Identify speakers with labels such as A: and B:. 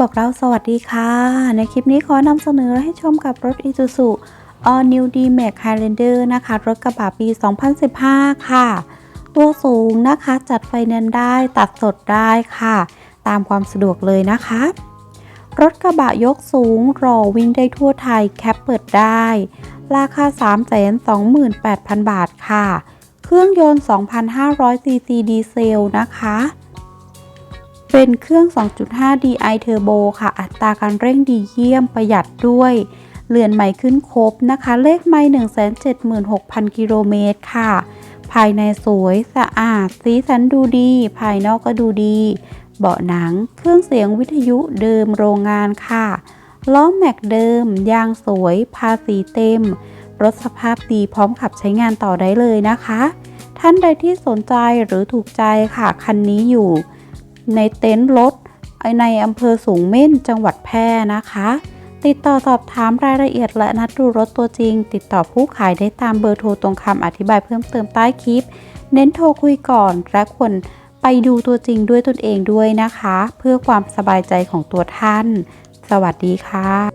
A: บอกเราสวัสดีค่ะ ในคลิปนี้ขอนำเสนอให้ชมกับรถ Isuzu All New D-Max Highlander นะคะ รถกระบะปี 2015 ค่ะ ตัวสูงนะคะ จัดไฟแนนซ์ได้ตัดสดได้ค่ะ ตามความสะดวกเลยนะคะ รถกระบะยกสูงรอวิ่งได้ทั่วไทยแคปเปิดได้ ราคา 328,000 บาทค่ะ เครื่องยนต์ 2,500ซีซีดีเซลนะคะ เป็นเครื่อง 2.5 DI Turbo ค่ะ อัตราการเร่งดีเยี่ยมประหยัดด้วย เรือนใหม่ขึ้นครบนะคะ เลขไม่ 176,000 กิโลเมตรค่ะ ภายในสวยสะอาด สีสันดูดี ภายนอกก็ดูดี เบาะหนัง เครื่องเสียงวิทยุเดิมโรงงานค่ะล้อแม็กเดิม ยางสวย ภาษีเต็ม รถสภาพดีพร้อมขับใช้งานต่อได้เลยนะคะ ท่านใดที่สนใจหรือถูกใจค่ะ คันนี้อยู่ ในเต็นท์รถในอำเภอสูงเม่นจังหวัดแพร่นะคะ ติดต่อสอบถามรายละเอียดและนัดดูรถตัวจริง ติดต่อผู้ขายได้ตามเบอร์โทรตรงคำอธิบายเพิ่มเติมใต้คลิป เน้นโทรคุยก่อนและควรไปดูตัวจริงด้วยตนเองด้วยนะคะ เพื่อความสบายใจของตัวท่าน สวัสดีค่ะ